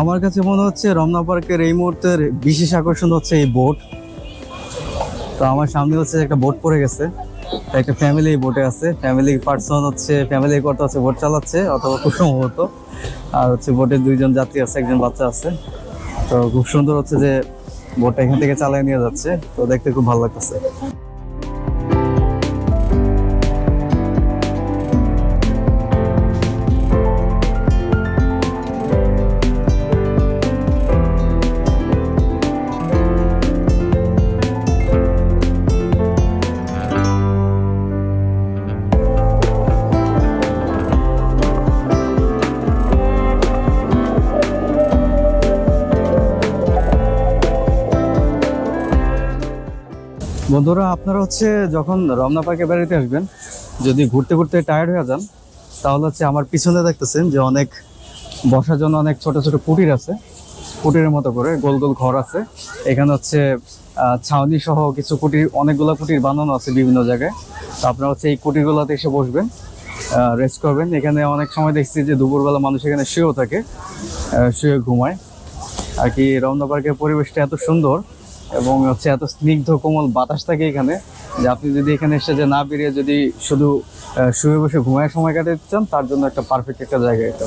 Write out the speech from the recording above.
আমার কাছে মনে হচ্ছে রমনা পার্কের এই মুহূর্তের বিশেষ আকর্ষণ হচ্ছে এই বোট। তো আমার সামনে হচ্ছে একটা বোট পড়ে গেছে। একটা ফ্যামিলি বোটে আছে। ফ্যামিলি পার্সন হচ্ছে ফ্যামিলি করতে হচ্ছে বোট চালাচ্ছে, অথবা খুব সম্ভবত। আর হচ্ছে বোটে দুইজন যাত্রী আছে, একজন বাচ্চা আছে। তো খুব সুন্দর হচ্ছে যে বোটটা এখান থেকে চালিয়ে নিয়ে যাচ্ছে। তো দেখতে খুব ভালো লাগতেছে। বন্ধুরা, আপনারা হচ্ছে যখন রমনা পার্কে বেড়াতে আসবেন, যদি ঘুরতে ঘুরতে টায়ার্ড হয়ে যান, তাহলে হচ্ছে আমার পিছনে দেখতেছেন যে অনেক বসার জন্য অনেক ছোট ছোট কুটির আছে। কুটিরের মতো করে গোল গোল ঘর আছে। এখানে হচ্ছে ছাউনি সহ কিছু কুটির, অনেকগুলো কুটির বানানো আছে বিভিন্ন জায়গায়। তো আপনারা হচ্ছে এই কুটিরগুলোতে এসে বসবেন রেস্ট করবেন। এখানে অনেক সময় দেখছি যে দুপুরবেলা মানুষ এখানে শুয়েও থাকে শুয়ে ঘুমায়। আর কি রমনা পার্কের পরিবেশটা এত সুন্দর এবং হচ্ছে এত স্নিগ্ধ কোমল বাতাস থাকে এখানে যে আপনি যদি এখানে এসে যে না বেরিয়ে যদি শুধু শুয়ে বসে ঘুমায় সময় কাটাতে চান, তার জন্য একটা পারফেক্ট একটা জায়গা এটা।